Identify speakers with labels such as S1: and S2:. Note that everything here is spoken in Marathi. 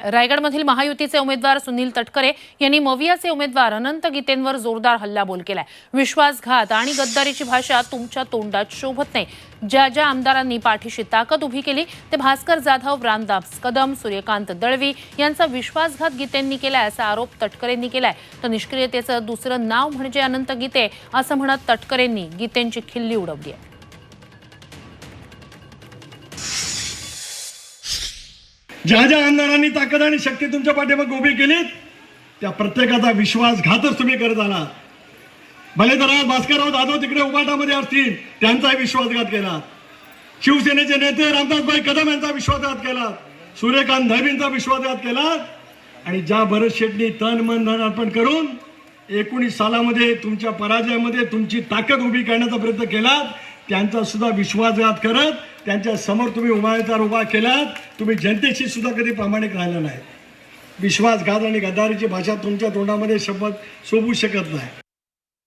S1: आहे रायगडमधील महायुतीचे उमेदवार सुनील तटकरे यांनी मवियाचे उमेदवार अनंत गीतेंवर जोरदार हल्लाबोल केलाय विश्वासघात आणि गद्दारीची भाषा तुमच्या तोंडात शोभत नाही. ज्या ज्या आमदारांनी पाठीशी ताकद उभी केली ते भास्कर जाधव रामदास कदम सूर्यकांत दळवी यांचा विश्वासघात गीतेंनी केलाय असा आरोप तटकरेंनी केलाय. तर निष्क्रियतेचं दुसरं नाव म्हणजे अनंत गीते असं म्हणत तटकरेंनी गीतेंची खिल्ली उडवली आहे.
S2: ज्या ज्या आमदारांनी ताकद आणि शक्ती तुमच्या पाठीमागे उभी केलीत त्या प्रत्येकाचा विश्वासघातच तुम्ही करत आलात. भले तर आज भास्करराव जाधव तिकडे उबाटामध्ये असतील त्यांचाही विश्वासघात केला. शिवसेनेचे नेते रामदासभाई कदम यांचा विश्वासघात केला. सूर्यकांत धैबींचा विश्वासघात केला. आणि ज्या भरत शेट्टी तन मन धन अर्पण करून एकोणीस सालामध्ये तुमच्या पराजयामध्ये तुमची ताकद उभी करण्याचा प्रयत्न केला त्यांचा सुद्धा विश्वासघात करत त्यांच्यासमोर तुम्ही उमायदार उभा केलात तुम्ही जनतेशी सुद्धा कधी प्रामाणिक राहिला नाही. विश्वासघात आणि गद्दारीची भाषा तुमच्या तोंडामध्ये शब्द शोभू शकत नाही.